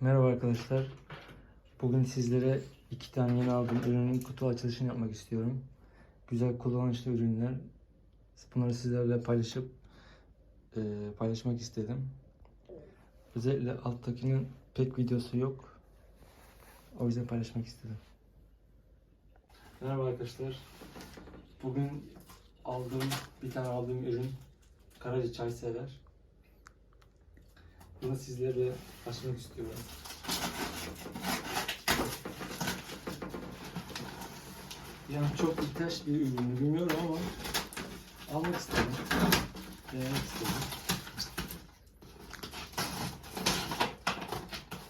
Merhaba arkadaşlar. Bugün sizlere iki tane yeni aldığım ürünün kutu açılışını yapmak istiyorum. Güzel kullanışlı ürünler. Bunları sizlerle paylaşıp e, paylaşmak istedim. Özellikle alttakinin pek videosu yok. O yüzden paylaşmak istedim. Merhaba arkadaşlar. Bugün aldığım bir tane aldığım ürün Karaca Çay Sever. Bunu sizlerle açmak istiyorum. Yani çok ihtiyaç bir ürün bilmiyorum ama almak istedim. Denemek istedim.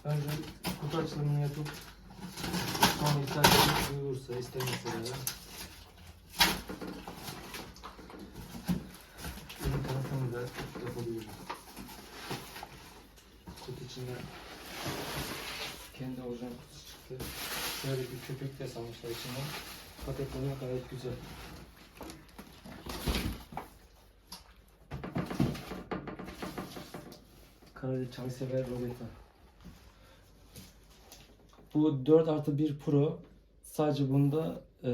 Bence kutu açılımını yapıp sonra ihtiyacınız duyulursa istemezse de ürün tanıtımı da yapabilirim. Kutu içinde kendi orijinal kutusu çıktı. Şöyle bir köpek de salmışlar içinden. Paketleri gayet güzel. Karaca çay sever Robeta. Bu 4 artı 1 Pro. Sadece bunda e,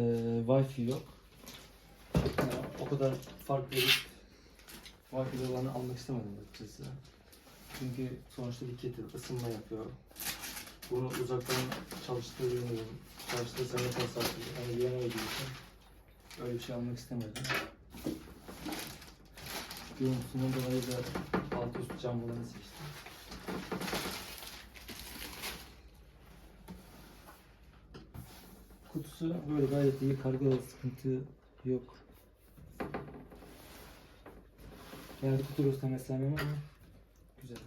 Wi-Fi yok. Yani o kadar fark verip Wi-Fi olanı almak istemedim açıkçası. Çünkü sonuçta bir kettle ısınma yapıyor. Bunu uzaktan çalıştırıyorum. Çalıştırsam yaparsam yani yemeğe gidiyorsun. Öyle bir şey almak istemedim. Görüntüsünden dolayı da alt üst cam olanı seçtim. Kutusu böyle gayet iyi. Kargoda sıkıntı yok. Yani kutu göstermesi sevmem ama güzel.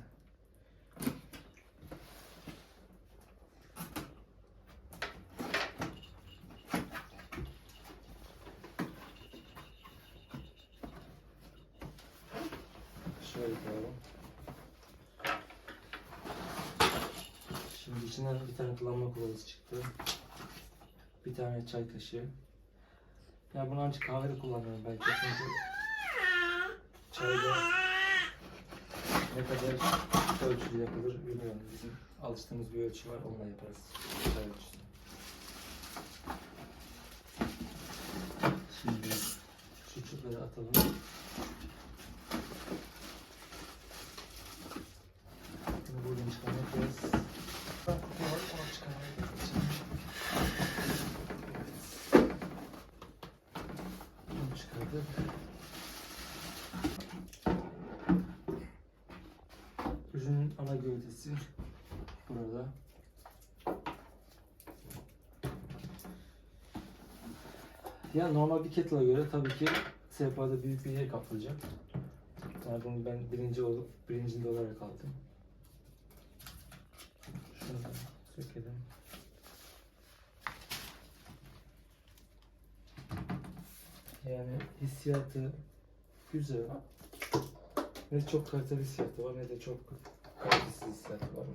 Şöyle koyalım. Şimdi içinden bir tane kullanma kılavuzu çıktı. Bir tane çay kaşığı. Ya bunu ancak kahvede kullanıyorum belki çünkü çayda ne kadar ölçülü yapılır bilmiyorum. Bizim alıştığımız bir ölçü var onunla yaparız. Çay ölçüsü. Şimdi çöpleri atalım. Bunu buradan çıkarmayacağız. Kutu var onu çıkarmaya çalışacağım. Bunu çıkardık. Ürünün ana gövdesi burada. Ya normal bir kettle'a göre tabii ki sehpada büyük bir yer kaplayacak. Yani bunu ben birinci olup birincinde olarak aldım. Şunu da sökelim. Yani hissiyatı güzel. Ne çok kaliteli hissiyatı var ne de çok kalitesiz hissiyatı var.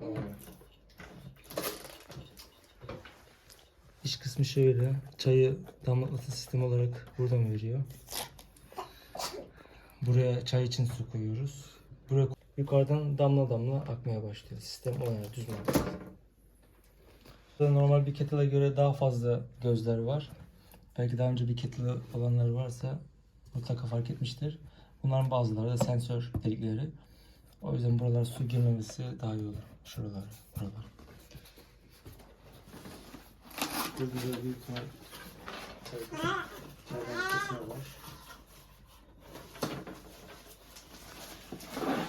İç kısmı şöyle. Çayı damlatma sistemi olarak buradan veriyor. Buraya çay için su koyuyoruz. Buraya yukarıdan damla damla akmaya başlıyor. Sistem o yani düz. Burada normal bir kettle'a göre daha fazla gözler var. Belki daha önce bir kettle olanlar varsa mutlaka fark etmiştir. Bunların bazıları da sensör delikleri. O yüzden buralar su girmemesi daha iyi olur. Şuralar, buralar. Burada da büyük ihtimal kısmı.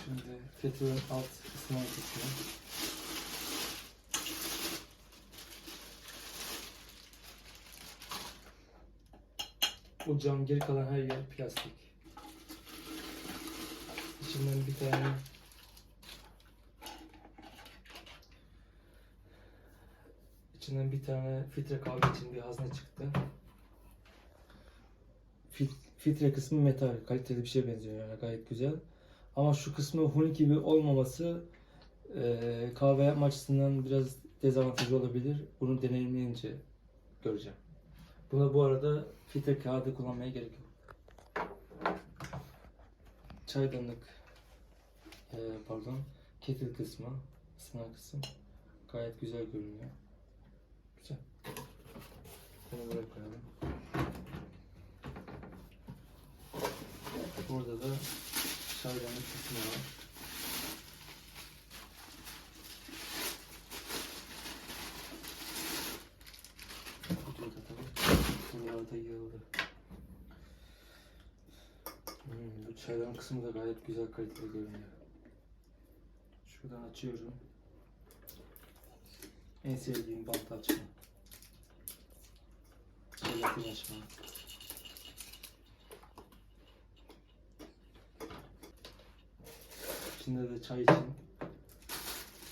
Şimdi kettle'ın alt kısmına geçelim. O cam geri kalan her yer plastik. İçinden bir tane İçinden bir tane filtre kahve için bir hazne çıktı. Fil- Filtre kısmı metal, kaliteli bir şeye benziyor yani gayet güzel. Ama şu kısmı huni gibi olmaması eee, kahve yapma açısından biraz dezavantajlı olabilir. Bunu deneyimleyince göreceğim. Buna bu arada filtre kağıdı kullanmaya gerek yok. Çaydanlık, eee, pardon, kettle kısmı, ısınan kısım. Gayet güzel görünüyor. Güzel. Bunu buraya koyalım. Burada da çaydanlık kısmı var. Kutuyu yığıldı. Hmm, bu çaydanlık kısmı da gayet güzel kaliteli görünüyor. Şuradan açıyorum. En sevdiğim bant açma. Jelatin açma. İçinde de çay için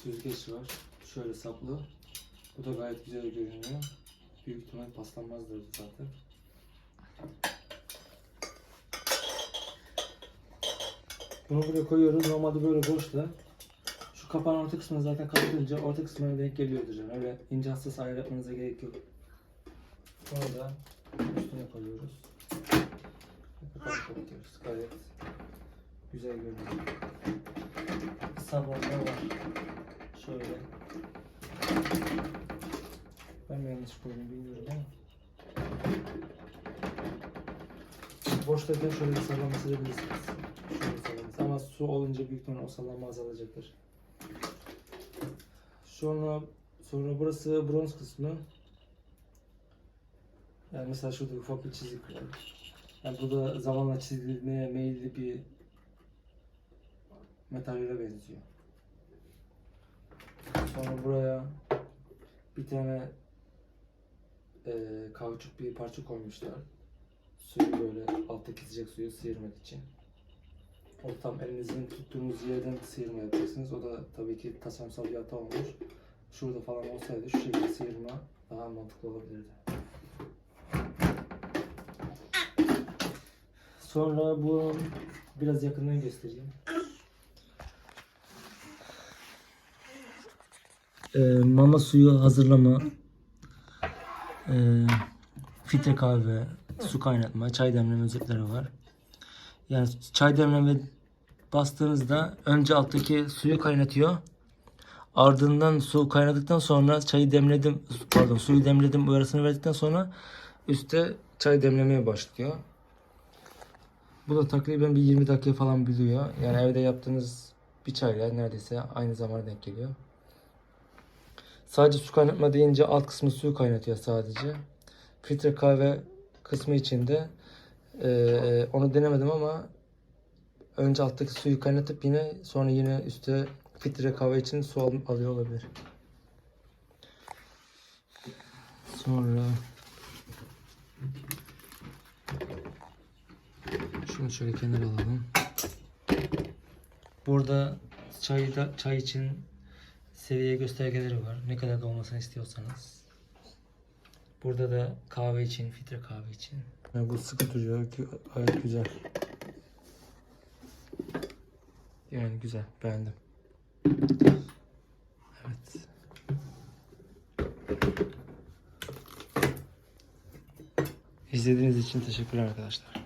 süzgeç var. Şöyle saplı. Bu da gayet güzel görünüyor. Büyük ihtimal paslanmazdır zaten. Bunu buraya koyuyoruz. Normalde böyle boşta. Şu kapağın orta kısmını zaten kapatınca orta kısmına denk geliyordur yani. Öyle ince hassas ayar yapmanıza gerek yok. Bunu da üstüne koyuyoruz. Kapağı kapatıyoruz. Gayet güzel görünüyor. Sabunlar var. Şöyle. Ben mi yanlış koydum bilmiyorum ama. Boştayken şöyle bir sallama silebilirsiniz. Şöyle sallaması. Ama su olunca büyük ihtimalle o sallanma azalacaktır. Sonra sonra burası bronz kısmı. Yani mesela şurada ufak bir çizik var. Yani bu da zamanla çizilmeye meyilli bir metalle benziyor. Sonra buraya bir tane eee kauçuk bir parça koymuşlar. Suyu böyle alttaki sıcak suyu sıyırmak için. O tam elinizin tuttuğunuz yerden sıyırma yapacaksınız. O da tabii ki tasarımsal bir hata olmuş. Şurada falan olsaydı şu şekilde sıyırma daha mantıklı olabilirdi. Sonra bu biraz yakından göstereyim. Ee, mama suyu hazırlama, ee, filtre kahve, su kaynatma, çay demleme özetleri var. Yani çay demleme bastığınızda önce alttaki suyu kaynatıyor. Ardından su kaynadıktan sonra çayı demledim, pardon suyu demledim uyarısını verdikten sonra üstte çay demlemeye başlıyor. Bu da takriben bir 20 dakika falan biliyor. Yani evde yaptığınız bir çayla neredeyse aynı zamana denk geliyor. Sadece su kaynatma deyince alt kısmı suyu kaynatıyor sadece. Filtre kahve kısmı içinde ee, onu denemedim ama önce alttaki suyu kaynatıp yine sonra yine üstte filtre kahve için su al- alıyor olabilir. Sonra şunu şöyle kenara alalım. Burada çayda çay için seviye göstergeleri var. Ne kadar dolmasını istiyorsanız. Burada da kahve için, filtre kahve için. Yani bu sıkı duruyor. Gayet güzel. Yani güzel. Beğendim. Evet. İzlediğiniz için teşekkürler arkadaşlar.